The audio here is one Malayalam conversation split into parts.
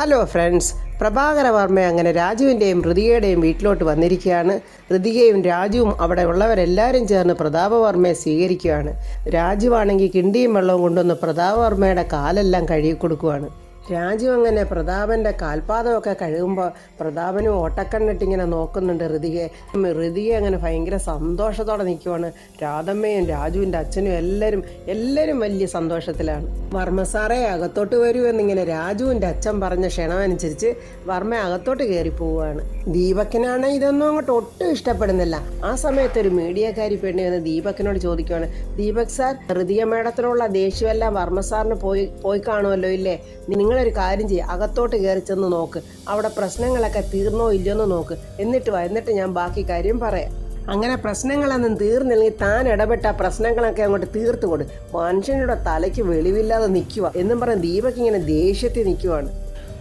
ഹലോ ഫ്രണ്ട്സ് പ്രഭാകര വർമ്മ അങ്ങനെ രാജുവിന്റെയും ഋതികയുടെയും വീട്ടിലോട്ട് വന്നിരിക്കുകയാണ്. ഋതികയും രാജുവും അവിടെ ഉള്ളവരെല്ലാവരും ചേർന്ന് പ്രതാപവർമ്മയെ സ്വീകരിക്കുകയാണ്. രാജുവാണെങ്കിൽ കിണ്ടിയും വെള്ളവും കൊണ്ടുവന്ന് പ്രതാപവർമ്മയുടെ കാലെല്ലാം കഴുകി കൊടുക്കുവാണ്. രാജു അങ്ങനെ പ്രതാപന്റെ കാൽപാദമൊക്കെ കഴുകുമ്പോൾ പ്രതാപനും ഓട്ടക്കണ്ണിട്ടിങ്ങനെ നോക്കുന്നുണ്ട് ഋതികയെ. ഉം, അങ്ങനെ ഭയങ്കര സന്തോഷത്തോടെ നിൽക്കുവാണ് രാധമ്മയും രാജുവിന്റെ അച്ഛനും എല്ലാവരും എല്ലാവരും വലിയ സന്തോഷത്തിലാണ്. വർമ്മ സാറേ അകത്തോട്ട് വരൂ എന്നിങ്ങനെ രാജുവിന്റെ അച്ഛൻ പറഞ്ഞ ക്ഷണമനുസരിച്ച് വർമ്മ അകത്തോട്ട് കയറി പോവുകയാണ്. ദീപക്കിനാണ് ഇതൊന്നും അങ്ങോട്ട് ഒട്ടും ഇഷ്ടപ്പെടുന്നില്ല. ആ സമയത്ത് ഒരു മീഡിയക്കാരി പെണ്ണി വന്ന് ദീപക്കിനോട് ചോദിക്കുവാണ് ദീപക് സാർ ഹൃദയ മേടത്തിനുള്ള ദേഷ്യമെല്ലാം വർമ്മ സാറിന് പോയി പോയി കാണുമല്ലോ ഇല്ലേ? നിങ്ങളൊരു കാര്യം ചെയ്യുക അകത്തോട്ട് കയറി ചെന്ന് നോക്ക്. അവിടെ പ്രശ്നങ്ങളൊക്കെ തീർന്നോ ഇല്ലയോ എന്ന് നോക്ക്. എന്നിട്ട് വാ എന്നിട്ട് ഞാൻ ബാക്കി കാര്യം പറയാം. അങ്ങനെ പ്രശ്നങ്ങളൊന്നും തീർന്നില്ലെങ്കിൽ താൻ ഇടപെട്ട പ്രശ്നങ്ങളൊക്കെ അങ്ങോട്ട് തീർത്തു കൊടു. മനുഷ്യനുടെ തലയ്ക്ക് വെളിവില്ലാതെ നിൽക്കുക എന്നും പറഞ്ഞ് ദീപക് ഇങ്ങനെ ദേഷ്യത്തിൽ നിൽക്കുവാണ്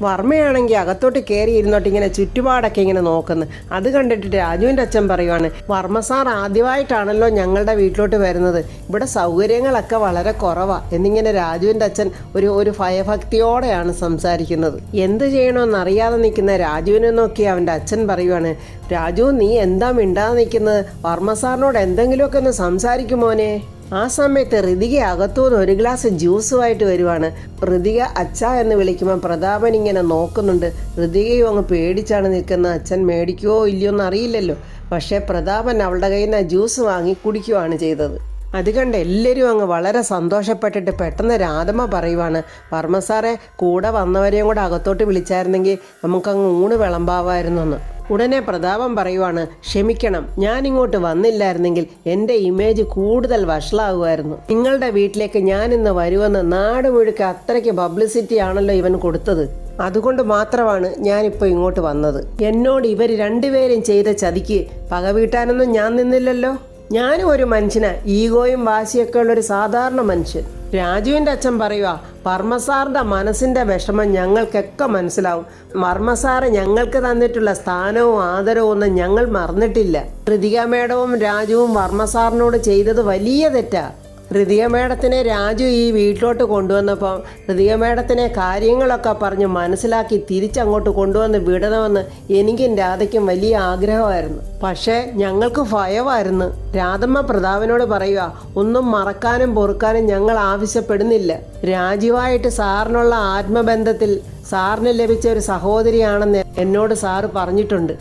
വർമ്മയാണെങ്കിൽ അകത്തോട്ട് കയറി ഇരുന്നോട്ട് ഇങ്ങനെ ചുറ്റുപാടൊക്കെ ഇങ്ങനെ നോക്കുന്നു. അത് കണ്ടിട്ട് രാജുവിന്റെ അച്ഛൻ പറയുവാണ് വർമ്മ സാർ ആദ്യമായിട്ടാണല്ലോ ഞങ്ങളുടെ വീട്ടിലോട്ട് വരുന്നത്. ഇവിടെ സൗകര്യങ്ങളൊക്കെ വളരെ കുറവാണ് എന്നിങ്ങനെ രാജുവിന്റെ അച്ഛൻ ഒരു ഒരു ഭയഭക്തിയോടെയാണ് സംസാരിക്കുന്നത്. എന്ത് ചെയ്യണമെന്നറിയാതെ നിൽക്കുന്ന രാജുവിനെ നോക്കി അവന്റെ അച്ഛൻ പറയുവാണ് രാജു നീ എന്താ മിണ്ടാതെ നിൽക്കുന്നത്? വർമ്മ സാറിനോട് എന്തെങ്കിലുമൊക്കെ ഒന്ന് സംസാരിക്കുമോനെ ആ സമയത്ത് ഋതിക അകത്തുനിന്ന് ഒരു ഗ്ലാസ് ജ്യൂസുമായിട്ട് വരുവാണ്. ഋതിക അച്ഛ എന്ന് വിളിക്കുമ്പോൾ പ്രതാപൻ ഇങ്ങനെ നോക്കുന്നുണ്ട്. ഋതികയും അങ്ങ് പേടിച്ചാണ് നിൽക്കുന്ന അച്ഛൻ മേടിക്കുവോ ഇല്ലയോ എന്ന് അറിയില്ലല്ലോ. പക്ഷേ പ്രതാപൻ അവളുടെ കയ്യിൽ നിന്ന് ജ്യൂസ് വാങ്ങി കുടിക്കുവാണ് ചെയ്തത്. അത് കണ്ട് എല്ലാവരും അങ്ങ് വളരെ സന്തോഷപ്പെട്ടിട്ട് പെട്ടെന്ന് രാധമ്മ പറയുവാണ്. വർമ്മ സാറെ കൂടെ വന്നവരെയും കൂടെ അകത്തോട്ട് വിളിച്ചായിരുന്നെങ്കിൽ നമുക്കങ്ങ് ഊണ് വിളമ്പാവായിരുന്നെന്ന്. ഉടനെ പ്രതാപം പറയുവാണ് ക്ഷമിക്കണം ഞാൻ ഇങ്ങോട്ട് വന്നില്ലായിരുന്നെങ്കിൽ എന്റെ ഇമേജ് കൂടുതൽ വഷളാകുമായിരുന്നു. നിങ്ങളുടെ വീട്ടിലേക്ക് ഞാൻ ഇന്ന് വരുമെന്ന് നാട് മുഴുക്ക അത്രയ്ക്ക് പബ്ലിസിറ്റി ആണല്ലോ ഇവൻ കൊടുത്തത്. അതുകൊണ്ട് മാത്രമാണ് ഞാനിപ്പോൾ ഇങ്ങോട്ട് വന്നത്. എന്നോട് ഇവർ രണ്ടുപേരും ചെയ്ത ചതിക്ക് പക വീട്ടാനൊന്നും ഞാൻ നിന്നില്ലല്ലോ. ഞാനും ഒരു മനുഷ്യനാ ഈഗോയും വാശിയൊക്കെ ഉള്ളൊരു സാധാരണ മനുഷ്യൻ. രാജുവിന്റെ അച്ഛൻ പറയുക പർമ്മസാറിന്റെ മനസ്സിന്റെ വിഷമം ഞങ്ങൾക്കൊക്കെ മനസ്സിലാവും. മർമ്മസാറ് ഞങ്ങൾക്ക് തന്നിട്ടുള്ള സ്ഥാനവും ആദരവും ഒന്നും ഞങ്ങൾ മറന്നിട്ടില്ല. കൃതിക മേഡവും രാജുവും വർമ്മസാറിനോട് ചെയ്തത് വലിയ തെറ്റാ. ഋതിക മേഡത്തിനെ രാജു ഈ വീട്ടിലോട്ട് കൊണ്ടുവന്നപ്പം ഹൃദയ മേഡത്തിനെ കാര്യങ്ങളൊക്കെ പറഞ്ഞ് മനസ്സിലാക്കി തിരിച്ചങ്ങോട്ട് കൊണ്ടുവന്ന് വിടണമെന്ന് എനിക്കും രാധയ്ക്കും വലിയ ആഗ്രഹമായിരുന്നു. പക്ഷേ ഞങ്ങൾക്ക് ഭയമായിരുന്നു. രാധമ്മ പ്രതാപനോട് പറയുക ഒന്നും മറക്കാനും പൊറുക്കാനും ഞങ്ങൾ ആവശ്യപ്പെടുന്നില്ല. രാജുവായിട്ട് സാറിനുള്ള ആത്മബന്ധത്തിൽ സാറിന് ലഭിച്ച ഒരു സഹോദരിയാണെന്ന് എന്നോട് സാറ് പറഞ്ഞിട്ടുണ്ട്.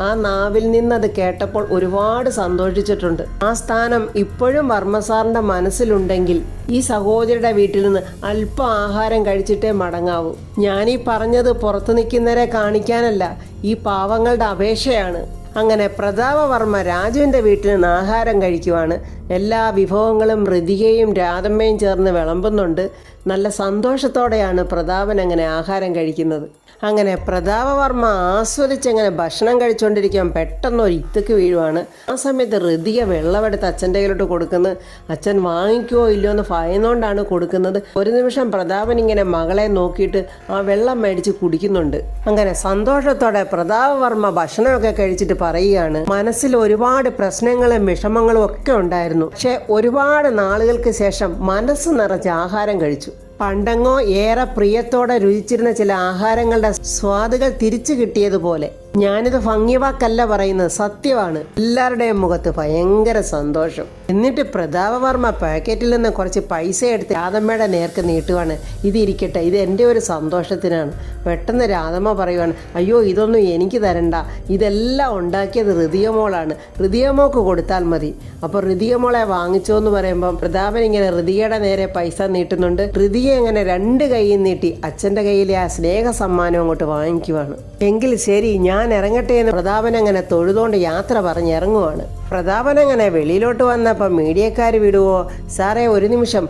ആ നാവിൽ നിന്നത് കേട്ടപ്പോൾ ഒരുപാട് സന്തോഷിച്ചിട്ടുണ്ട്. ആ സ്ഥാനം ഇപ്പോഴും വർമ്മ സാറിന്റെ മനസ്സിലുണ്ടെങ്കിൽ ഈ സഹോദരിയുടെ വീട്ടിൽ നിന്ന് അല്പ ആഹാരം കഴിച്ചിട്ടേ മടങ്ങാവൂ. ഞാനീ പറഞ്ഞത് പുറത്തു നിൽക്കുന്നവരെ കാണിക്കാനല്ല ഈ പാവങ്ങളുടെ അപേക്ഷയാണ്. അങ്ങനെ പ്രതാപവർമ്മ രാജുവിന്റെ വീട്ടിൽ നിന്ന് ആഹാരം കഴിക്കുവാണ്. എല്ലാ വിഭവങ്ങളും ഋതികയും രാധമ്മയും ചേർന്ന് വിളമ്പുന്നുണ്ട്. നല്ല സന്തോഷത്തോടെയാണ് പ്രതാപൻ അങ്ങനെ ആഹാരം കഴിക്കുന്നത്. അങ്ങനെ പ്രതാപവർമ്മ ആസ്വദിച്ചങ്ങനെ ഭക്ഷണം കഴിച്ചുകൊണ്ടിരിക്കാൻ പെട്ടെന്ന് ഒരു ഇത്തക്ക് വീഴുവാണ്. ആ സമയത്ത് ഋതിക വെള്ളമെടുത്ത് അച്ഛന്റെ കയ്യിലോട്ട് കൊടുക്കുന്നത് അച്ഛൻ വാങ്ങിക്കുമോ ഇല്ലയോ എന്ന് ഭയന്നുകൊണ്ടാണ് കൊടുക്കുന്നത്. ഒരു നിമിഷം പ്രതാപൻ ഇങ്ങനെ മകളെ നോക്കിയിട്ട് ആ വെള്ളം മേടിച്ച് കുടിക്കുന്നുണ്ട്. അങ്ങനെ സന്തോഷത്തോടെ പ്രതാപവർമ്മ ഭക്ഷണമൊക്കെ കഴിച്ചിട്ട് പറയുകയാണ്. മനസ്സിൽ ഒരുപാട് പ്രശ്നങ്ങളും വിഷമങ്ങളും ഒക്കെ ഉണ്ടായിരുന്നു. പക്ഷെ ഒരുപാട് നാളുകൾക്ക് ശേഷം മനസ്സ് നിറച്ച് ആഹാരം കഴിച്ചു. പണ്ടങ്ങോ ഏറെ പ്രിയത്തോടെ രുചിച്ചിരുന്ന ചില ആഹാരങ്ങളുടെ സ്വാദുകൾ തിരിച്ചു കിട്ടിയതുപോലെ. ഞാനിത് ഭംഗിവാക്കല്ല പറയുന്നത് സത്യമാണ്. എല്ലാവരുടെയും മുഖത്ത് ഭയങ്കര സന്തോഷം. എന്നിട്ട് പ്രതാപവർമ്മ പാക്കറ്റിൽ നിന്ന് കുറച്ച് പൈസ എടുത്ത് രാധമ്മയുടെ നേർക്ക് നീട്ടുവാണ്. ഇതിരിക്കട്ടെ ഇത് എന്റെ ഒരു സന്തോഷത്തിനാണ്. പെട്ടെന്ന് രാധമ്മ പറയുവാണ് അയ്യോ ഇതൊന്നും എനിക്ക് തരണ്ട. ഇതെല്ലാം ഉണ്ടാക്കിയത് ഹൃദയമോളാണ് ഹൃദയമോക്ക് കൊടുത്താൽ മതി. അപ്പോൾ ഹൃദയമോളെ വാങ്ങിച്ചോ എന്ന് പറയുമ്പം പ്രതാപൻ ഇങ്ങനെ ഋതിയുടെ നേരെ പൈസ നീട്ടുന്നുണ്ട്. ഹൃദിയെ ഇങ്ങനെ രണ്ട് കൈയും നീട്ടി അച്ഛന്റെ കയ്യിലെ ആ സ്നേഹ സമ്മാനം അങ്ങോട്ട് വാങ്ങിക്കുവാണ്. എങ്കിൽ ശരി ഞാൻ ഇറങ്ങട്ടെ എന്ന് പ്രതാപൻ അങ്ങനെ തൊഴുതോണ്ട് യാത്ര പറഞ്ഞ് ഇറങ്ങുവാണ്. പ്രതാപൻ അങ്ങനെ വെളിയിലോട്ട് വന്നപ്പോൾ മീഡിയക്കാർ വിടുവോ? സാറേ ഒരു നിമിഷം.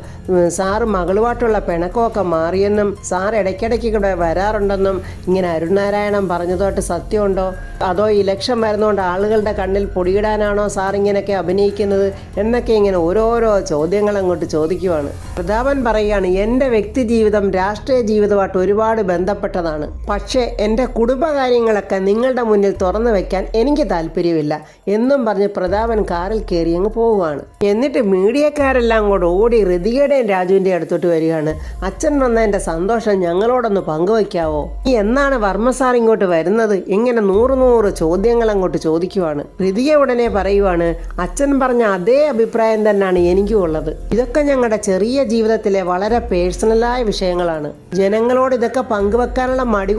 സാറ് മകളുമായിട്ടുള്ള പിണക്കമൊക്കെ മാറിയെന്നും സാർ ഇടയ്ക്കിടയ്ക്ക് ഇവിടെ വരാറുണ്ടെന്നും ഇങ്ങനെ അരുണാരായണൻ പറഞ്ഞതോട്ട് സത്യമുണ്ടോ? അതോ ഇലക്ഷൻ വരുന്നതുകൊണ്ട് ആളുകളുടെ കണ്ണിൽ പൊടിയിടാനാണോ സാർ ഇങ്ങനെയൊക്കെ അഭിനയിക്കുന്നത് എന്നൊക്കെ ഇങ്ങനെ ഓരോരോ ചോദ്യങ്ങൾ അങ്ങോട്ട് ചോദിക്കുവാണ്. പ്രതാപൻ പറയുകയാണ് എന്റെ വ്യക്തി ജീവിതം രാഷ്ട്രീയ ജീവിതമായിട്ട് ഒരുപാട് ബന്ധപ്പെട്ടതാണ്. പക്ഷേ എന്റെ കുടുംബകാര്യങ്ങളൊക്കെ നിങ്ങളുടെ മുന്നിൽ തുറന്നു വെക്കാൻ എനിക്ക് താല്പര്യമില്ല എന്നും പറഞ്ഞ് പ്രതാപൻ കാറിൽ കയറി അങ്ങ് പോവുകയാണ്. എന്നിട്ട് മീഡിയക്കാരെല്ലാം കൂടെ ഓടി ഋതികയുടെയും രാജുവിന്റെ അടുത്തോട്ട് വരികയാണ്. അച്ഛൻ വന്നതിന്റെ സന്തോഷം ഞങ്ങളോടൊന്ന് പങ്കുവെക്കാവോ? ഈ എന്നാണ് വർമ്മ സാർ ഇങ്ങോട്ട് വരുന്നത്? ഇങ്ങനെ നൂറ് നൂറ് ചോദ്യങ്ങൾ അങ്ങോട്ട് ചോദിക്കുവാണ്. ഋതിക ഉടനെ പറയുവാണ് അച്ഛൻ പറഞ്ഞ അതേ അഭിപ്രായം തന്നെയാണ് എനിക്കും ഉള്ളത്. ഇതൊക്കെ ഞങ്ങളുടെ ചെറിയ ജീവിതത്തിലെ വളരെ പേഴ്സണലായ വിഷയങ്ങളാണ്. ജനങ്ങളോട് ഇതൊക്കെ പങ്കുവെക്കാനുള്ള മടി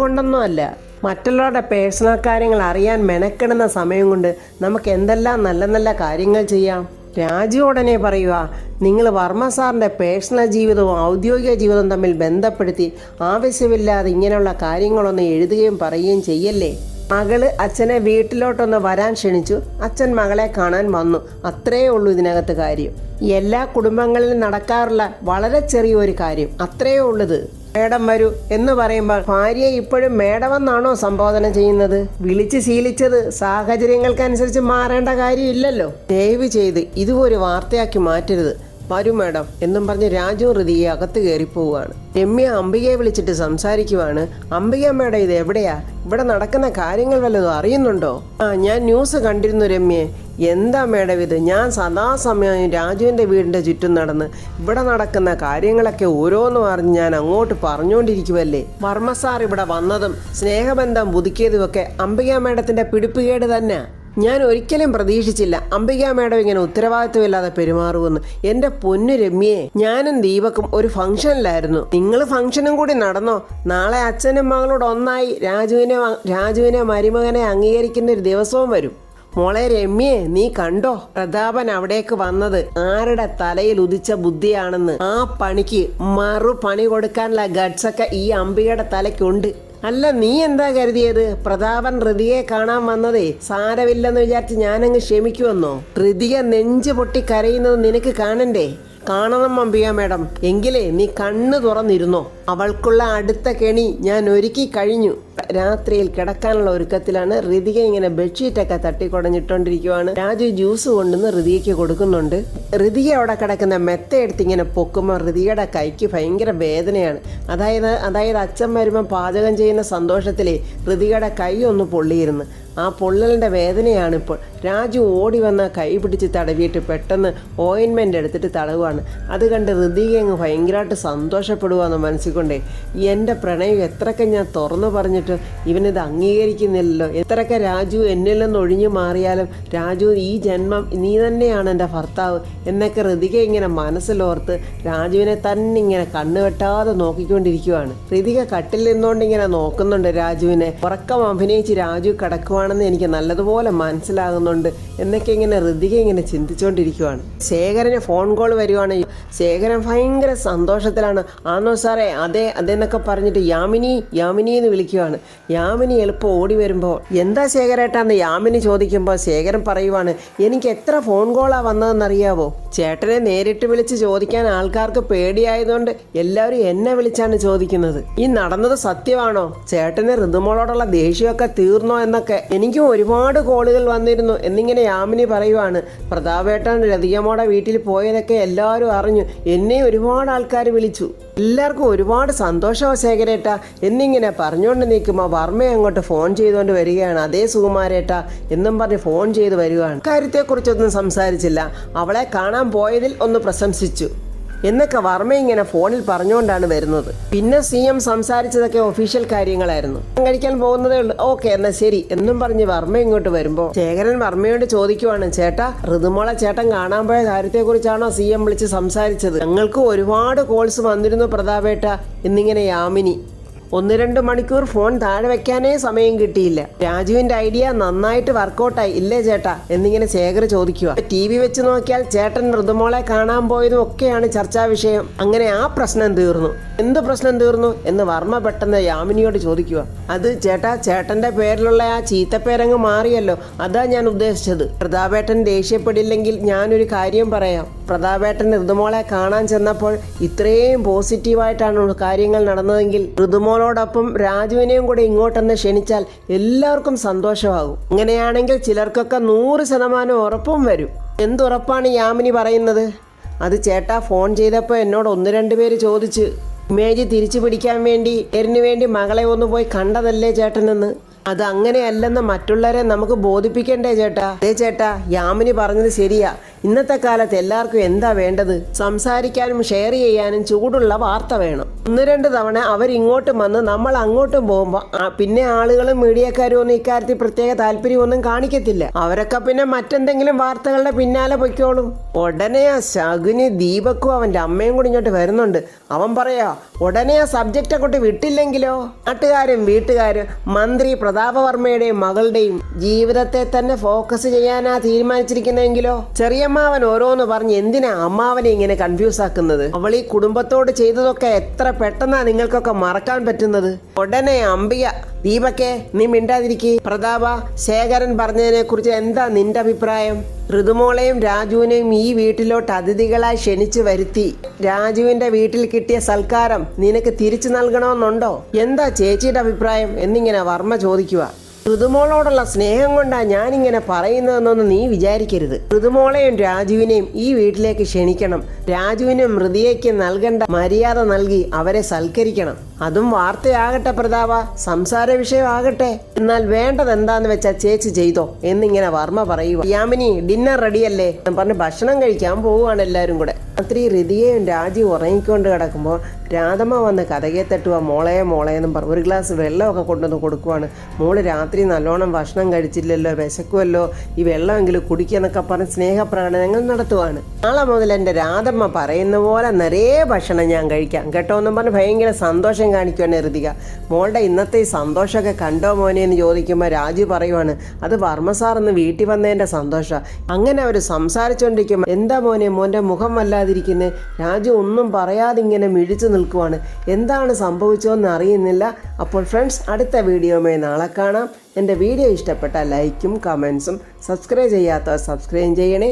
അല്ല. മറ്റുള്ളവരുടെ പേഴ്സണൽ കാര്യങ്ങൾ അറിയാൻ മെനക്കെടുന്ന സമയം കൊണ്ട് നമുക്ക് എന്തെല്ലാം നല്ല നല്ല കാര്യങ്ങൾ ചെയ്യാം? രാജു ഉടനെ പറയുക നിങ്ങൾ വർമ്മ സാറിന്റെ പേഴ്സണൽ ജീവിതവും ഔദ്യോഗിക ജീവിതവും തമ്മിൽ ബന്ധപ്പെടുത്തി ആവശ്യമില്ലാതെ ഇങ്ങനെയുള്ള കാര്യങ്ങളൊന്നും എഴുതുകയും പറയുകയും ചെയ്യല്ലേ? മകൾ അച്ഛനെ വീട്ടിലോട്ടൊന്ന് വരാൻ ക്ഷണിച്ചു. അച്ഛൻ മകളെ കാണാൻ വന്നു. അത്രയേ ഉള്ളൂ ഇതിനകത്ത് കാര്യം. എല്ലാ കുടുംബങ്ങളിലും നടക്കാറുള്ള വളരെ ചെറിയൊരു കാര്യം. അത്രയേ ഉള്ളത് മേഡം വരൂ എന്ന് പറയുമ്പോൾ ഭാര്യയെ ഇപ്പോഴും മേഡമെന്നാണോ സംബോധന ചെയ്യുന്നത്? വിളിച്ച് ശീലിച്ചത് സാഹചര്യങ്ങൾക്കനുസരിച്ച് മാറേണ്ട കാര്യമില്ലല്ലോ. ദയവ് ചെയ്ത് ഇതും ഒരു വാർത്തയാക്കി മാറ്റരുത്. വരൂ മാഡം എന്നും പറഞ്ഞ് രാജു ഹൃതിയെ അകത്ത് കയറി പോവുകയാണ്. രമ്യ അംബികയെ വിളിച്ചിട്ട് സംസാരിക്കുവാണ്. അംബിക മേഡം ഇത് എവിടെയാ? ഇവിടെ നടക്കുന്ന കാര്യങ്ങൾ വല്ലതും അറിയുന്നുണ്ടോ? ആ ഞാൻ ന്യൂസ് കണ്ടിരുന്നു രമ്യെ. എന്താ മേഡം ഇത്? ഞാൻ സദാസമയം രാജുവിന്റെ വീടിന്റെ ചുറ്റും നടന്ന് ഇവിടെ നടക്കുന്ന കാര്യങ്ങളൊക്കെ ഓരോന്നും അറിഞ്ഞ് ഞാൻ അങ്ങോട്ട് പറഞ്ഞുകൊണ്ടിരിക്കുവല്ലേ? വർമ്മ സാർ ഇവിടെ വന്നതും സ്നേഹബന്ധം പുതുക്കിയതുമൊക്കെ അംബിക മേഡത്തിന്റെ പിടിപ്പുകേട് തന്നെ? ഞാൻ ഒരിക്കലും പ്രതീക്ഷിച്ചില്ല. അംബിക മാഡം ഇങ്ങനെ ഉത്തരവാദിത്വമില്ലാതെ പെരുമാറുമെന്ന്. എന്റെ പൊന്നു രമ്യയെ ഞാനും ദീപക്കും ഒരു ഫംഗ്ഷനിലായിരുന്നു. നിങ്ങൾ ഫംഗ്ഷനും കൂടി നടന്നോ? നാളെ അച്ഛനും മകളോട് ഒന്നായി രാജുവിനെ രാജുവിനെ മരുമകനെ അംഗീകരിക്കുന്ന ഒരു ദിവസവും വരും. മോളെ രമ്യേ നീ കണ്ടോ? പ്രതാപൻ അവിടേക്ക് വന്നത് ആരുടെ തലയിൽ ഉദിച്ച ബുദ്ധിയാണെന്ന്. ആ പണിക്ക് മറു പണി കൊടുക്കാനുള്ള ഗഡ്സൊക്കെ ഈ അംബികയുടെ തലയ്ക്കുണ്ട്. അല്ല നീ എന്താ കരുതിയത്? പ്രതാപൻ ഋതിയെ കാണാൻ വന്നതേ. സാരമില്ലെന്ന് വിചാരിച്ച് ഞാനങ്ങ് ക്ഷമിക്കുമെന്നോ? ഋതിക നെഞ്ച് പൊട്ടി കരയുന്നത് നിനക്ക് കാണണ്ടേ? കാണണം അമ്പിയ മേഡം. എങ്കിലേ നീ കണ്ണു തുറന്നിരുന്നോ? അവൾക്കുള്ള അടുത്ത കെണി ഞാൻ ഒരുക്കി കഴിഞ്ഞു. രാത്രിയിൽ കിടക്കാനുള്ള ഒരുക്കത്തിലാണ് ഋതിക ഇങ്ങനെ ബെഡ്ഷീറ്റൊക്കെ തട്ടിക്കൊടഞ്ഞിട്ടോണ്ടിരിക്കുവാണ്. രാജു ജ്യൂസ് കൊണ്ടുവന്ന് ഋതികയ്ക്ക് കൊടുക്കുന്നുണ്ട്. ഋതിക അവിടെ കിടക്കുന്ന മെത്ത എടുത്ത് ഇങ്ങനെ പൊക്കുമ്പോൾ ഋതികയുടെ കൈക്ക് ഭയങ്കര വേദനയാണ്. അതായത് അതായത് അച്ഛൻ വരുമ്പോൾ പാചകം ചെയ്യുന്ന സന്തോഷത്തിലേ ഋതികയുടെ കൈ ഒന്ന് പൊള്ളിയിരുന്നു. ആ പൊള്ളലിന്റെ വേദനയാണ് ഇപ്പോൾ രാജു ഓടി വന്ന കൈ പിടിച്ച് തടവിയിട്ട് പെട്ടെന്ന് ഓയിൻമെന്റ് എടുത്തിട്ട് തടവുകയാണ് അത് കണ്ട് ഋതിക അങ്ങ് ഭയങ്കരമായിട്ട് സന്തോഷപ്പെടുവാന്ന് മനസ്സിൽ കൊണ്ടേ എന്റെ പ്രണയം എത്രയൊക്കെ ഞാൻ തുറന്നു പറഞ്ഞിട്ട് ഇവനിത് അംഗീകരിക്കുന്നില്ലല്ലോ. എത്രയൊക്കെ രാജു എന്നിൽ നിന്ന് ഒഴിഞ്ഞു മാറിയാലും രാജു ഈ ജന്മം നീ തന്നെയാണ് എന്റെ ഭർത്താവ് എന്നൊക്കെ ഹൃതിക ഇങ്ങനെ മനസ്സിലോർത്ത് രാജുവിനെ തന്നെ ഇങ്ങനെ കണ്ണുവെട്ടാതെ നോക്കിക്കൊണ്ടിരിക്കുവാണ്. ഹൃതിക കട്ടിൽ നിന്നുകൊണ്ട് ഇങ്ങനെ നോക്കുന്നുണ്ട് രാജുവിനെ. ഉറക്കം അഭിനയിച്ച് രാജു കിടക്കുവാണെന്ന് എനിക്ക് നല്ലതുപോലെ മനസ്സിലാകുന്നുണ്ട് എന്നൊക്കെ ഇങ്ങനെ ഹൃതിക ഇങ്ങനെ ചിന്തിച്ചുകൊണ്ടിരിക്കുവാണ് ശേഖരന് ഫോൺ കോൾ വരുവാണ്. ശേഖരൻ ഭയങ്കര സന്തോഷത്തിലാണ്. ആന്നോ സാറേ അതെ അതെന്നൊക്കെ പറഞ്ഞിട്ട് യാമിനി യാമിനി എന്ന് വിളിക്കുവാണ്. യാമിനി എളുപ്പം ഓടി വരുമ്പോൾ എന്താ ശേഖരേട്ടാന്ന് യാമിനി ചോദിക്കുമ്പോൾ ശേഖരൻ പറയുവാണ് എനിക്ക് എത്ര ഫോൺ കോളാ വന്നതെന്നറിയാവോ? ചേട്ടനെ നേരിട്ട് വിളിച്ച് ചോദിക്കാൻ ആൾക്കാർക്ക് പേടിയായതുകൊണ്ട് എല്ലാവരും എന്നെ വിളിച്ചാണ് ചോദിക്കുന്നത്. ഈ നടന്നത് സത്യമാണോ? ചേട്ടന് ഋതുമോളോടുള്ള ദേഷ്യമൊക്കെ തീർന്നോ എന്നൊക്കെ എനിക്കും ഒരുപാട് കോളുകൾ വന്നിരുന്നു എന്നിങ്ങനെ യാമിനി പറയുവാണ്. പ്രതാപേട്ടൻ രതികമ്മോടെ വീട്ടിൽ പോയതൊക്കെ എല്ലാവരും അറിഞ്ഞു. എന്നെ ഒരുപാട് ആൾക്കാർ വിളിച്ചു. എല്ലാവർക്കും ഒരുപാട് സന്തോഷമോ ശേഖരേട്ട. എന്നിങ്ങനെ പറഞ്ഞുകൊണ്ട് നിൽക്കുമ്പോൾ വർമ്മ അങ്ങോട്ട് ഫോൺ ചെയ്തുകൊണ്ട് വരികയാണ്. അതേ സുകുമാരേട്ട എന്നും പറഞ്ഞ് ഫോൺ ചെയ്ത് വരികയാണ്. കാര്യത്തെക്കുറിച്ചൊന്നും സംസാരിച്ചില്ല. അവളെ കാണാൻ പോയതിൽ ഒന്ന് പ്രശംസിച്ചു. എന്നൊക്കെ വർമ്മ ഇങ്ങനെ ഫോണിൽ പറഞ്ഞുകൊണ്ടാണ് വരുന്നത്. പിന്നെ സി എം സംസാരിച്ചതൊക്കെ ഒഫീഷ്യൽ കാര്യങ്ങളായിരുന്നു. കഴിക്കാൻ പോകുന്നതേ ഉള്ളൂ. ഓക്കെ എന്നാ ശരി. എന്നും പറഞ്ഞ് വർമ്മ ഇങ്ങോട്ട് വരുമ്പോൾ ശേഖരൻ വർമ്മയോട് ചോദിക്കുവാണ് ചേട്ടാ ഋതുമോളെ ചേട്ടൻ കാണാൻ പോയ കാര്യത്തെക്കുറിച്ചാണോ സി എം വിളിച്ച് സംസാരിച്ചത്? ഞങ്ങൾക്ക് ഒരുപാട് കോൾസ് വന്നിരുന്നു പ്രതാപേട്ട. എന്നിങ്ങനെ യാമിനി. ഒന്ന് രണ്ട് മണിക്കൂർ ഫോൺ താഴെ വെക്കാനേ സമയം കിട്ടിയില്ല. രാജുവിന്റെ ഐഡിയ നന്നായിട്ട് വർക്കൗട്ടായി. ഇല്ലേ ചേട്ടാ? എന്നിങ്ങനെ ശേഖർ ചോദിക്കുക ടി വി വെച്ച് നോക്കിയാൽ ചേട്ടൻ മൃദുമോളെ കാണാൻ പോയതും ഒക്കെയാണ് ചർച്ചാ വിഷയം. അങ്ങനെ ആ പ്രശ്നം തീർന്നു. എന്ത് പ്രശ്നം തീർന്നു എന്ന് വർമ്മ പെട്ടെന്ന് യാമിനിയോട് ചോദിക്കുക അത് ചേട്ടാ ചേട്ടന്റെ പേരിലുള്ള ആ ചീത്തപ്പേരങ്ങ് മാറിയല്ലോ. അതാ ഞാൻ ഉദ്ദേശിച്ചത്. പ്രതാപേട്ടൻ ദേഷ്യപ്പെടില്ലെങ്കിൽ ഞാനൊരു കാര്യം പറയാം. പ്രതാപേട്ടൻ ഋതുമോളെ കാണാൻ ചെന്നപ്പോൾ ഇത്രയും പോസിറ്റീവായിട്ടാണ് കാര്യങ്ങൾ നടന്നതെങ്കിൽ ഋതുമോളോടൊപ്പം രാജുവിനെയും കൂടെ ഇങ്ങോട്ടൊന്ന് ക്ഷണിച്ചാൽ എല്ലാവർക്കും സന്തോഷമാകും. അങ്ങനെയാണെങ്കിൽ ചിലർക്കൊക്കെ നൂറ് ശതമാനം ഉറപ്പും വരും. എന്തുറപ്പാണ് യാമിനി പറയുന്നത്? അത് ചേട്ടാ ഫോൺ ചെയ്തപ്പോൾ എന്നോട് ഒന്ന് രണ്ട് പേര് ചോദിച്ച് ഇമേജ് തിരിച്ചു പിടിക്കാൻ വേണ്ടി എറിന് വേണ്ടി മകളെ ഒന്ന് പോയി കണ്ടതല്ലേ ചേട്ടനെന്ന്? അത് അങ്ങനെയല്ലെന്ന് മറ്റുള്ളവരെ നമുക്ക് ബോധിപ്പിക്കണ്ടേ ചേട്ടാ? അതേ ചേട്ടാ യാമിനി പറഞ്ഞത് ശരിയാ. ഇന്നത്തെ കാലത്ത് എല്ലാവർക്കും എന്താ വേണ്ടത്? സംസാരിക്കാനും ഷെയർ ചെയ്യാനും ചൂടുള്ള വാർത്ത വേണം. ഒന്ന് രണ്ട് തവണ അവരിങ്ങോട്ടും വന്ന് നമ്മൾ അങ്ങോട്ടും പോകുമ്പോൾ പിന്നെ ആളുകളും മീഡിയക്കാരും ഒന്നും ഇക്കാര്യത്തിൽ പ്രത്യേക താല്പര്യമൊന്നും കാണിക്കത്തില്ല. അവരൊക്കെ പിന്നെ മറ്റെന്തെങ്കിലും വാർത്തകളുടെ പിന്നാലെ പൊയ്ക്കോളും. ഉടനെ ആ ശകുനി ദീപക്കും അവന്റെ അമ്മയും കൂടി ഇങ്ങോട്ട് വരുന്നുണ്ട്. അവൻ പറയാ ഉടനെ ആ സബ്ജക്റ്റ് അങ്ങോട്ട് വിട്ടില്ലെങ്കിലോ? നാട്ടുകാരും വീട്ടുകാരും മന്ത്രി പ്രതാപവർമ്മയുടെയും മകളുടെയും ജീവിതത്തെ തന്നെ ഫോക്കസ് ചെയ്യാനാ തീരുമാനിച്ചിരിക്കുന്നതെങ്കിലോ? ചെറിയമ്മാവൻ ഓരോന്ന് പറഞ്ഞ് എന്തിനാ അമ്മാവനെ ഇങ്ങനെ കൺഫ്യൂസ് ആക്കുന്നത്? അവൾ ഈ കുടുംബത്തോട് ചെയ്തതൊക്കെ എത്ര പെട്ടെന്നാ നിങ്ങൾക്കൊക്കെ മറക്കാൻ പറ്റുന്നത്? ഉടനെ അംബിക ദീപക്കെ നീ മിണ്ടാതിരിക്കെ. പ്രതാപ ശേഖരൻ പറഞ്ഞതിനെ കുറിച്ച് എന്താ നിന്റെ അഭിപ്രായം? ഋതുമോളെയും രാജുവിനെയും ഈ വീട്ടിലോട്ട് അതിഥികളായി ക്ഷണിച്ചു വരുത്തി. രാജുവിന്റെ വീട്ടിൽ കിട്ടിയ സൽക്കാരം നിനക്ക് തിരിച്ചു നൽകണമെന്നുണ്ടോ? എന്താ ചേച്ചിയുടെ അഭിപ്രായം? എന്നിങ്ങനെ വർമ്മ ചോദിക്കുക ഋതുമോളോടുള്ള സ്നേഹം കൊണ്ടാ ഞാനിങ്ങനെ പറയുന്നതെന്നൊന്നും നീ വിചാരിക്കരുത്. ഋതുമോളെയും രാജുവിനെയും ഈ വീട്ടിലേക്ക് ക്ഷണിക്കണം. രാജുവിനും മൃതിയയ്ക്ക് നൽകേണ്ട മര്യാദ നൽകി അവരെ സൽക്കരിക്കണം. അതും വാർത്തയാകട്ടെ പ്രതാപ സംസാര വിഷയമാകട്ടെ. എന്നാൽ വേണ്ടത് എന്താന്ന് വെച്ചാൽ ചേച്ചി ചെയ്തോ എന്നിങ്ങനെ വർമ്മ പറയുക യാമിനി ഡിന്നർ റെഡിയല്ലേ? എന്ന് പറഞ്ഞ് ഭക്ഷണം കഴിക്കാൻ പോവുകയാണ് എല്ലാവരും കൂടെ. രാത്രി ഋതിയെയും രാജു ഉറങ്ങിക്കൊണ്ട് കിടക്കുമ്പോൾ രാധമ്മ വന്ന് കഥകെ തട്ടുക മോളെ മോളെ എന്നും പറഞ്ഞു ഒരു ഗ്ലാസ് വെള്ളമൊക്കെ കൊണ്ടുവന്ന് കൊടുക്കുവാണ്. മോൾ രാത്രി നല്ലോണം ഭക്ഷണം കഴിച്ചില്ലല്ലോ വിശക്കുമല്ലോ ഈ വെള്ളമെങ്കിലും കുടിക്കാന്നൊക്കെ പറഞ്ഞ് സ്നേഹപ്രകടനങ്ങൾ നടത്തുവാണ്. നാളെ മുതൽ എന്റെ രാധമ്മ പറയുന്ന പോലെ നിറയെ ഭക്ഷണം ഞാൻ കഴിക്കാം. കേട്ടോ എന്നും പറഞ്ഞ് ഭയങ്കര സന്തോഷം കാണിക്കുവാണ് ഋതിക മോളുടെ ഇന്നത്തെ ഈ സന്തോഷമൊക്കെ കണ്ടോ മോനെ എന്ന് ചോദിക്കുമ്പോൾ രാജു പറയുവാണ് അത് വർമ്മ സാർ വീട്ടിൽ വന്നതിന്റെ സന്തോഷമാണ് അങ്ങനെ അവർ സംസാരിച്ചുകൊണ്ടിരിക്കുമ്പോൾ എന്താ മോനെ മോന്റെ മുഖം വല്ലാതിരിക്കുന്നത് രാജു ഒന്നും പറയാതെ ഇങ്ങനെ മിഴിച്ചു നിൽക്കുവാണ്. എന്താണ് സംഭവിച്ചതെന്ന് അറിയുന്നില്ല. അപ്പോൾ ഫ്രണ്ട്സ് അടുത്ത വീഡിയോയുമായി നാളെ കാണാം. എന്റെ വീഡിയോ ഇഷ്ടപ്പെട്ട ലൈക്കും കമൻസും സബ്സ്ക്രൈബ് ചെയ്യാത്തവർ സബ്സ്ക്രൈബ് ചെയ്യണേ.